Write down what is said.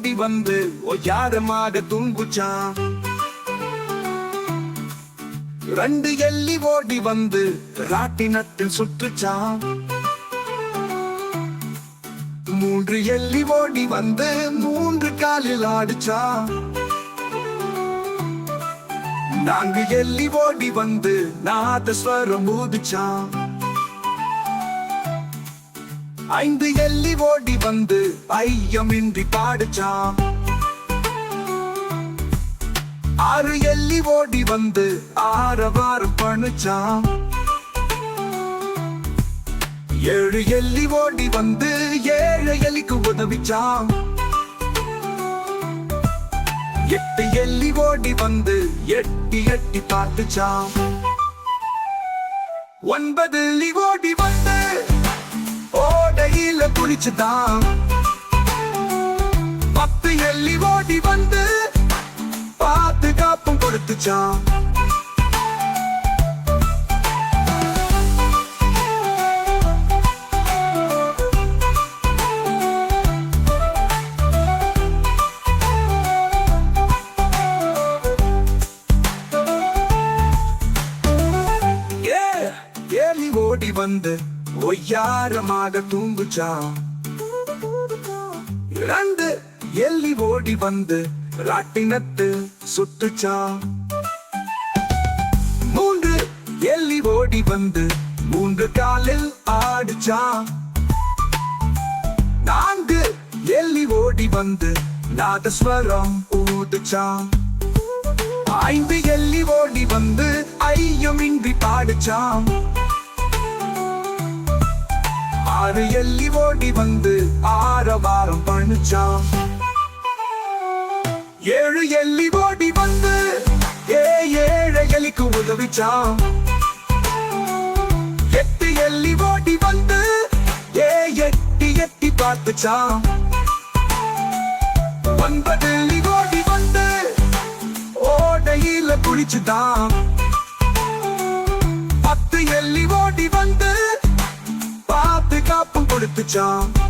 வந்து ஒய்யாரமாக துன்புச்சான். ரெண்டு எல்லி ஓடி வந்து ராட்டினத்தில் சுற்றுச்சான். மூன்று எல்லி ஓடி வந்து மூன்று காலில் ஆடிச்சான். நான்கு எல்லி ஓடி வந்து நாதஸ்வரம் ஊதிச்சான் ஐந்து எல்லி ஓடி வந்து ஐயமின்றி பாடுச்சான் ஆறு எல்லி ஓடி வந்து ஆரவாரம் பண்ணுச்சான் ஏழு எல்லி ஓடி வந்து ஏழு எலிக்கு உதவிச்சாம் எட்டு எல்லி ஓடி வந்து எட்டி எட்டி பார்த்துச்சாம் ஒன்பது எல்லி ஓடி வந்து ஓடையில குளிச்சுதான். பத்து எள்ளி ஓடி வந்து பாதுகாப்பும் கொடுத்துச்சான் ஓடி வந்து ஒய்யாரமாக தூங்குச்சா? இழந்து எல்லி ஓடி வந்து ராட்டினத்து சுத்துச்சான் மூன்று எல்லி ஓடி வந்து மூன்று காலில் ஆடுச்சா? நான்கு எல்லி ஓடி வந்து நாதஸ்வரம் ஊதுச்சா? ஐந்து எல்லி ஓடி வந்து ஐயமின்றி பாடுச்சான் ஆறு எல்லி ஓடி வந்து ஆரவாரம் பண்ணுச்சாம் ஏழு எல்லி ஓடி வந்து ஏ ஏழை எலிக்கு உதவிச்சாம் எட்டு எல்லி ஓடி வந்து ஏ எட்டி எட்டி பார்த்துச்சாம் ஒன்பது எல்லி ஓடி வந்து ஓடையில குளிச்சுதான். job